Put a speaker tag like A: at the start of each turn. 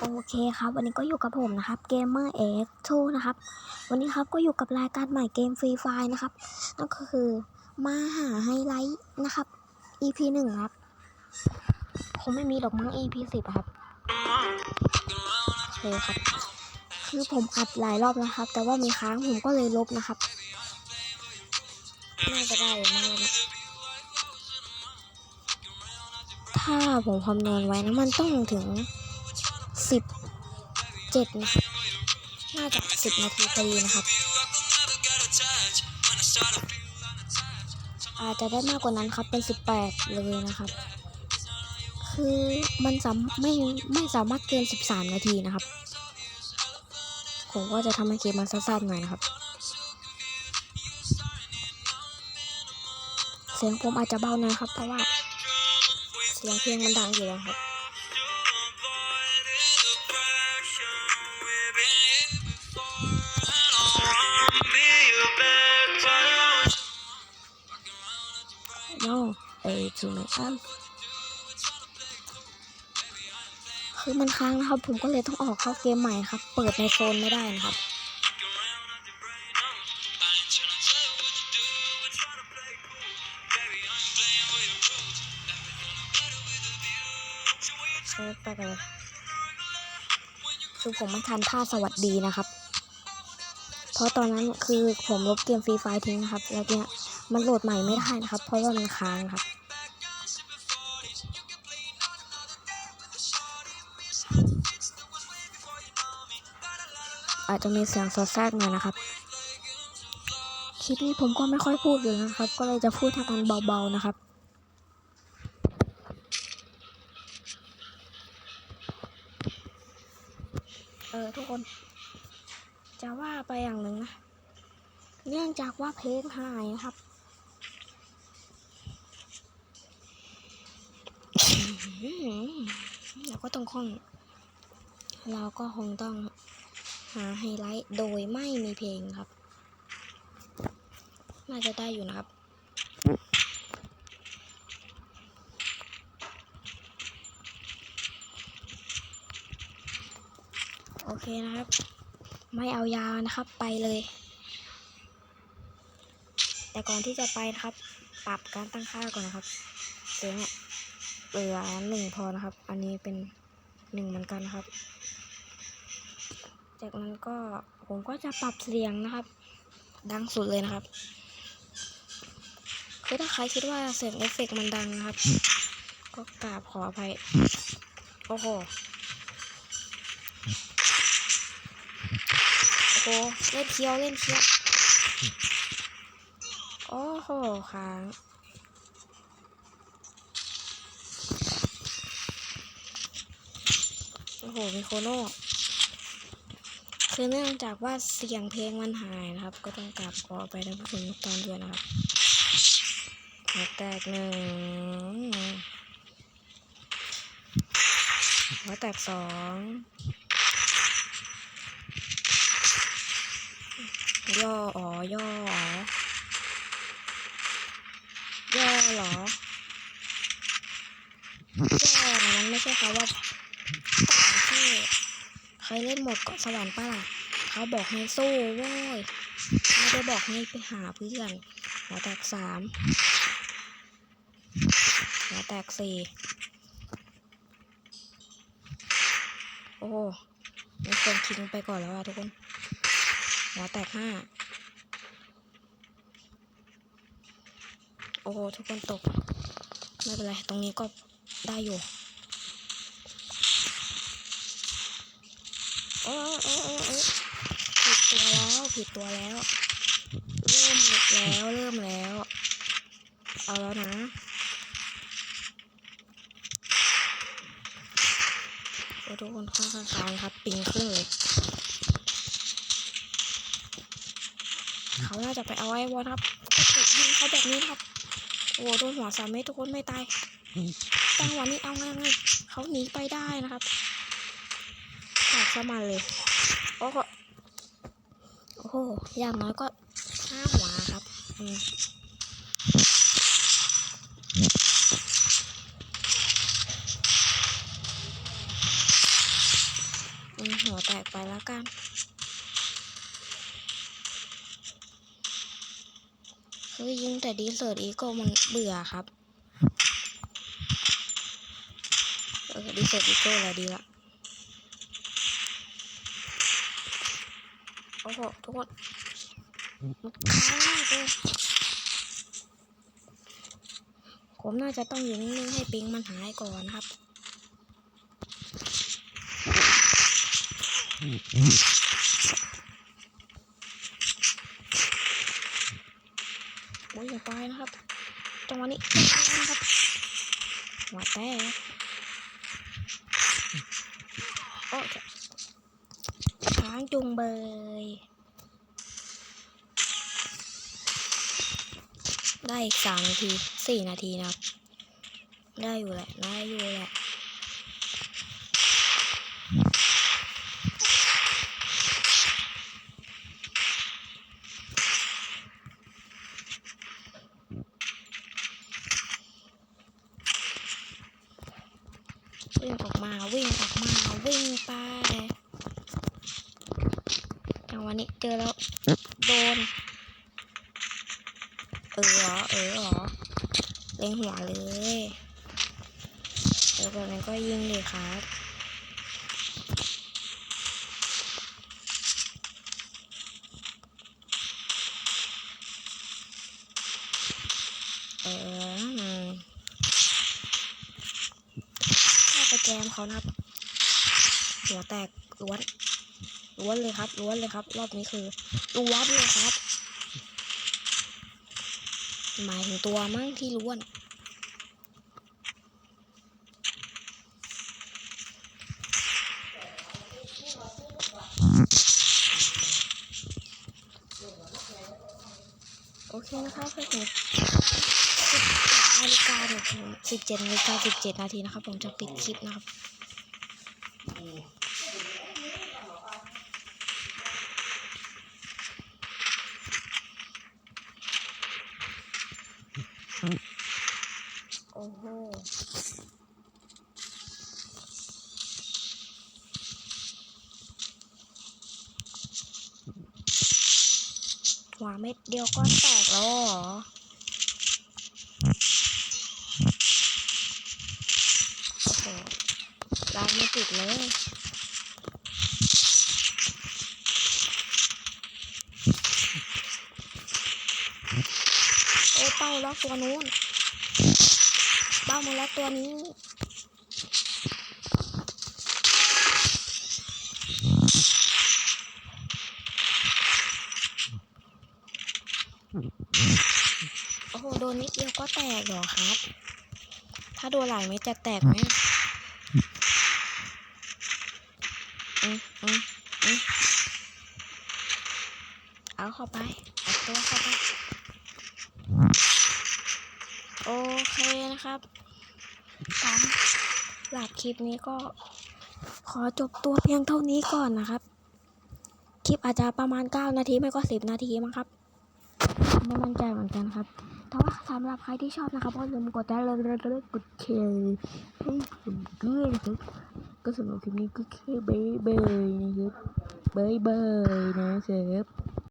A: โอเคครับ วันนี้ก็อยู่กับผมนะครับ Gamer X2 นะครับ วันนี้ครับก็อยู่กับรายการใหม่เกมฟรีไฟนะครับ นั่นก็คือมาหาไฮไลท์นะครับ EP หนึ่งครับคงไม่มีหรอกมั้ง EP สิบครับโอเคครับ คือผมอัดหลายรอบแล้วครับ แต่ว่ามีค้างผมก็เลยลบนะครับน่าจะได้มากนะถ้าผมคำนวณไว้นะมันต้องถึง เจ็ดนะครับน่าจะสิบนาทีพอดีนะครับ อาจจะได้มากกว่านั้นครับเป็นสิบแปดเลยนะครับ คือมันสามไม่ไม่สามารถเกินสิบสามนาทีนะครับ ผมก็จะทำให้เกมมันสั้นๆหน่อยนะครับเสียงผมอาจจะเบาหนะครับ เพราะว่าเสียงเพลงมันดังอยู่แล้วครับ no a to my up คือมันค้างนะครับ ผมก็เลยต้องออกเข้าเกมใหม่ครับ เปิดในโซนไม่ได้นะครับเชิญไปกันเลยคือผมไม่ทันท่าสวัสดีนะครับ เพราะตอนนั้นคือผมลบเกมฟรีไฟทิ้งนะครับ แล้วเนี่ย มันโหลดใหม่ไม่ได้นะครับ เพราะว่ามันค้างครับ อาจจะมีเสียงสอดแทรกหน่อยนะครับ คลิปนี้ผมก็ไม่ค่อยพูดเลยนะครับ ก็เลยจะพูดให้มันเบาๆนะครับเออทุกคน จะว่าไปอย่างหนึ่งนะ เนื่องจากว่าเพลงหายนะครับ เราก็ต้องคงเราก็คงต้องหาไฮไลท์โดยไม่มีเพลงครับ น่าจะได้อยู่นะครับโอเคนะครับ ไม่เอายานะครับไปเลย แต่ก่อนที่จะไปนะครับ ปรับการตั้งค่าก่อนนะครับเสียง เหลือหนึ่งพอนะครับ อันนี้เป็นหนึ่งเหมือนกันครับ จากนั้นก็ผมก็จะปรับเสียงนะครับ ดังสุดเลยนะครับ คือถ้าใครคิดว่าเสียงเอฟเฟกมันดังนะครับ ก็กราบขออภัย โอ้โห โอ้โห เล่นเคี้ยวเล่นเคี้ยว โอ้โหค้าง โอ้โหมีโคโน่คือเนื่องจากว่าเสียงเพลงมันหายนะครับ ก็ต้องกราบขอไปท่านผู้ชมทุกตอนด้วยนะครับแตกหนึ่งหัวแตกสองย่ออ๋อย่ออ๋อย่อหรอย่อนะมันไม่ใช่คำว่า ที่เคยเล่นหมดเกาะสวรรค์ป่ะล่ะเขาบอกให้สู้โว้ยไม่ได้บอกให้ไปหาเพื่อนหัวแตกสามหัวแตกสี่โอ้โหมีคนคิงไปก่อนแล้วอะทุกคนหัวแตกห้าโอ้ทุกคนตก ไม่เป็นไร ตรงนี้ก็ได้อยู่ โอ้โอ้โอ้ผิดตัวแล้วผิดตัวแล้ว เริ่มแล้วเริ่มแล้ว เอาแล้วนะโอ้ทุกคนข้างข้างครับปิงขึ้นเลยเขาน่าจะไปเอาไอ้วอลครับก็ยิงเขาแบบนี้ครับ โอ้โดนหัวสามเมตรทุกคนไม่ตายจังหวะนี้เอาไงไงเขาหนีไปได้นะครับ ขาดสมาเลย โอ้โหโอ้โหอย่างน้อยก็ห้าหัวครับ อืมหัวแตกไปแล้วกัน คือยิงแต่ดีเซิร์ตอีโก้มันเบื่อครับ เออดีเซิร์ตอีโก้อะไรดีละ โอ้โหทุกคนมันค้างมากเลยผมน่าจะต้องอยู่นิ่งๆให้ปิงมันหายก่อนครับโอ้ยอย่าไปนะครับ จังหวะนี้นะครับหัวแตกโอ้ยค้างจุงเบย ได้อีกสามนาทีสี่นาทีนะครับ ได้อยู่แหละ ได้อยู่แหละวิ่งออกมาวิ่งออกมาวิ่งไป นี้เจอแล้ว โดน เออเหรอเออเหรอเล็งหัวเลยเออแบบนั้นก็ยิงเลยครับเออถ้าไปแจมเขานะครับหัวแตกล้วน ล้วนเลยครับล้วนเลยครับ รอบนี้คือล้วนเลยครับ หมายถึงตัวมั้งที่ล้วนโอเคนะครับเพื่อนนาฬิกาเนี่ยผมสิบเจ็ดนาฬิกาสิบเจ็ดนาทีนะครับ ผมจะปิดคลิปนะครับ โอ้โห หัวเม็ดเดียวก็แตกแล้วเหรอโอ้โหลากไม่ติดเลยโอ้เป้าแล็อกตัวนู้นเป้ามาแล็อกตัวนี้ โอ้โห โดนนิดเดียวก็แตกเหรอครับ ถ้าโดนหลายเม็ดจะแตกไหมอืมอืมอืมเอาเข้าไปเอาตัวเข้าไป โอเคนะครับสำหรับคลิปนี้ก็ ขอจบตัวเพียงเท่านี้ก่อนนะครับ คลิปอาจจะประมาณ 9 นาทีไม่ก็ 10 นาทีมั้งครับ ไม่มั่นใจเหมือนกันครับแต่ว่าสำหรับใครที่ชอบนะครับก็อย่าลืมกดไลค์และกดแชร์ให้ผมด้วยนะครับก็สำหรับคลิปนี้ก็แค่เบย์เบย์นะครับเบย์เบย์นะครับ